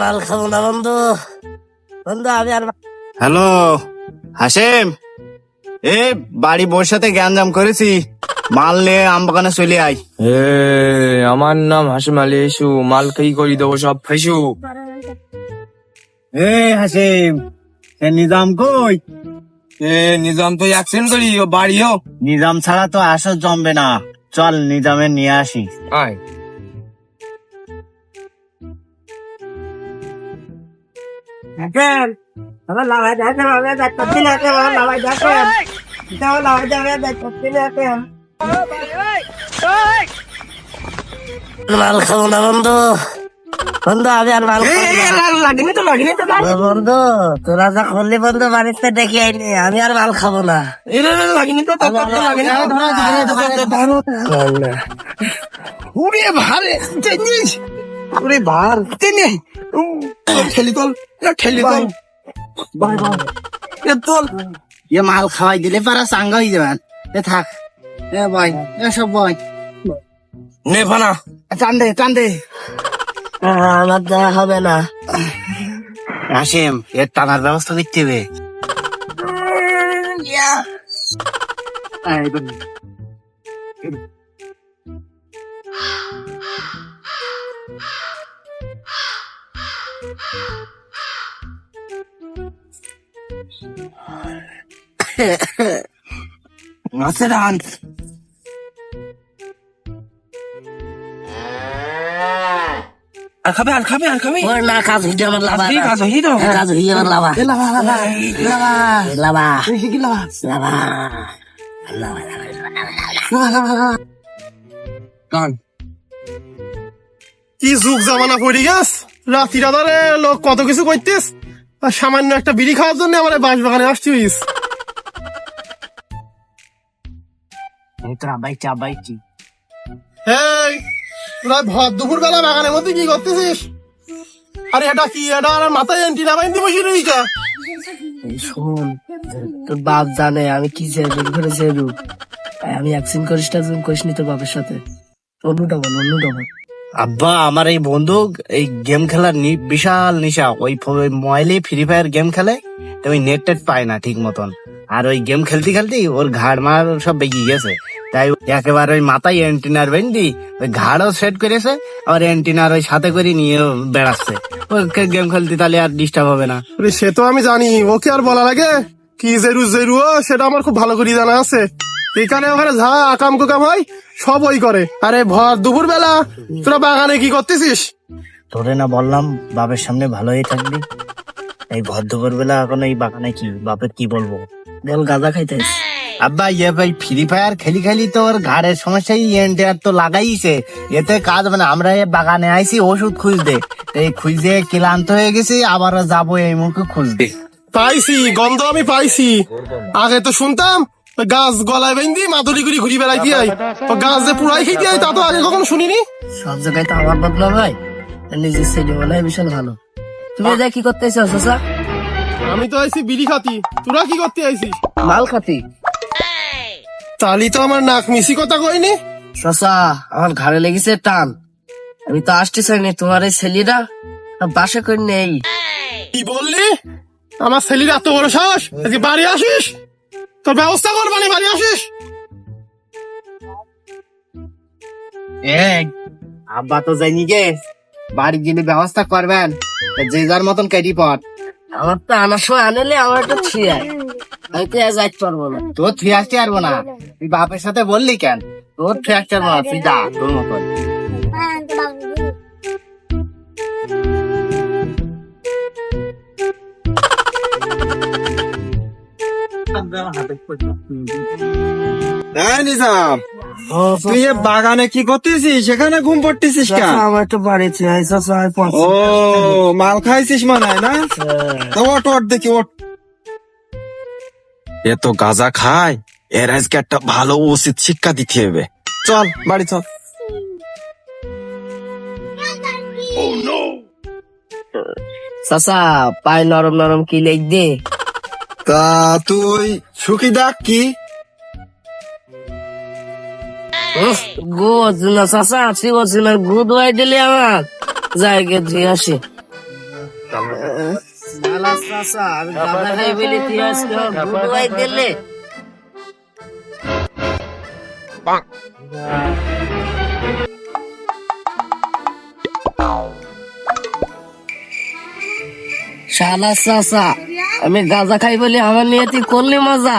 মাল খাব না বন্ধু। বন্ধু আমি আর হ্যালো হাসেম এ বাড়ি বউর সাথে জ্ঞানজাম করেছি। মাল নিয়ে আম বাগানে চলে আয়। এ আমার নাম হাসিম আলী এসু মাল কি করি দেবো সব ফাইসু? এ হাসেম এ নিজাম কই? এ নিজাম তো অ্যাক্সিডেন্ট করি ও বাড়িও নিজাম ছাড়া তো আসর জমবে না। চল নিজামে নিয়ে আসি। আয়। মাল খাব না বন্ধু। বন্ধু আমি আর মাল লাগেনি তো লাগেনি তো বন্ধু তোরা যা করলি বন্ধু বাড়িতে ডেকে আইনি আমি আর মাল খাব না। লাগেনি তো উড়ে ভারে টেনিস উড়ে ভার টেনে ঠেলি তল ঠেলি তল। এ তল। এ মাল খাওয়াই দিলে পারা চাঙ্গা হয়ে যাবেন এ থাক। এ বয় এ সব বয় নে ফানা টান দে টান দে। আমার দেওয়া হবে না। আসেম এর টানার ব্যবস্থা করতে হবে। আছে রান আর খাবে আর খাবে আর খাবে ওর না কাজ হইতে আমার লাভা ঠিক আছে তো কাজ হইতে আমার লাভা লাভা লাভা লাভা কান। কি যুগ জামানা পড়ি গেছ রাত্রি রাধারে লোক কত কিছু করতিস আর সামান্য একটা বিড়ি খাওয়ার জন্য আমার বাঁশ বাগানে আসছিস তোরা বাইচা বাইচি এই বাগানের মধ্যে কি করতেছিস? আরে এটা কি? এটা আর মাথায় বাইন্দি বসে শোন, তোর বাপ জানে আমি কি চেরু আমি করিস না তুমি করিস তোর বাপের সাথে। আব্বা, আমার এই বন্ধু এই গেম খেলার বিশাল নিশা। ওই মোবাইলে ফ্রি ফায়ার গেম খেলে, তো ওই নেট টেট পায় না ঠিক মতন। আর ওই গেম খেলতে খেলতে ওর ঘাড় মার সব বেরিয়ে গেছে। তাই একেবারে ওই মাথায় এন্টিনার বেন্দি ওই ঘাড়ও সেট করেছে আর এন্টিনার ওই সাথে করে নিয়ে বেড়াচ্ছে। ওকে গেম খেলতে তাহলে আর ডিস্টার্ব হবে না। সে তো আমি জানি ওকে আর বলা লাগে কি জেরু জেরু সেটা আমার খুব ভালো করে জানা আছে। এখানে ওখানে যা আকাম কুকাম হয় সব ওই করে। আরে ভর দুপুর বেলা তোরা বাগানে কি করতেছিস? তোরে না বললাম বাপের সামনে ভালোই থাকবি। এই ভর দুপুর বেলা এখন এই বাগানে কি বাপের কি বলব? বল গাঁজা খাইতে আব্বা ইয়ে ভাই ফ্রি ফায়ার খেলি খেলি তো ওর ঘাড়ের সমস্যাই এন্টার তো লাগাইছে। এতে কাজ মানে আমরা এ বাগানে আইছি ওষুধ খুঁজতে। এই খুঁজে ক্লান্ত হয়ে গেছি আবার যাব এই মুখে খুঁজতে। পাইছি গন্ধ আমি পাইছি। আগে তো শুনতাম গাছ গলায় বেঁধি মাদুরি করে ঘুরি আই ও গাছ যে পুরাই খেতে আই তা তো আগে কখনো শুনিনি। সব জায়গায় তো আমার বদলা ভাই। নিজের ছেলে বলে বিশাল ভালো। তুমি এটা কি করতে চাচা? আমি তো আইছি বিড়ি খাতি। তোরা কি করতে আইছিস? মাল খাতি। তালি তো আমার নাক মিশি কথা কইনি। চাচা আমার ঘাড়ে লেগেছে টান। আমি তো আসতে চাইনি তোমার এই ছেলেরা বাসা করে নেই। কি বললি? আমার ছেলের এত বড় সাহস? আজকে বাড়ি আসিস? তোর ব্যবস্থা কর মানে বাড়ি আসিস। আব্বা তো জানি গে। বাড়ি গেলে ব্যবস্থা করবেন। যে যার মতন কেডি পট আমার তো আনার সময় আনলে আমার একটা ছিয়ায় আমি তো যাই পারব না। তোর থ্রি আসতে পারব না। তুই বাপের সাথে বললি কেন? তোর থ্রি আসতে পারব না। তুই যা, তোর মতন। হ্যাঁ নিজাম তুই এ বাগানে কি করতেছিস? সেখানে ঘুম পড়তেছিস কেন? আমার পৌঁছে ও মাল খাইছিস মনে হয় না? তো ওট ওট দেখি ওট এ তো গাঁজা খায় এর আজকে একটা ভালো উচিত শিক্ষা দিতে হবে। চল বাড়ি চল। চাচা পায়ে নরম নরম কি লেগ দে? তা তুই সুখী ডাক কি? উফ, গু না চাচা আছি হচ্ছে না গু দোয়াই দিলি আমার। যাই গে তুই আসি। গাঁজা শালা চাচা আমি গাঁজা খাই বলে আমার নিয়ে তুই করলি মজা।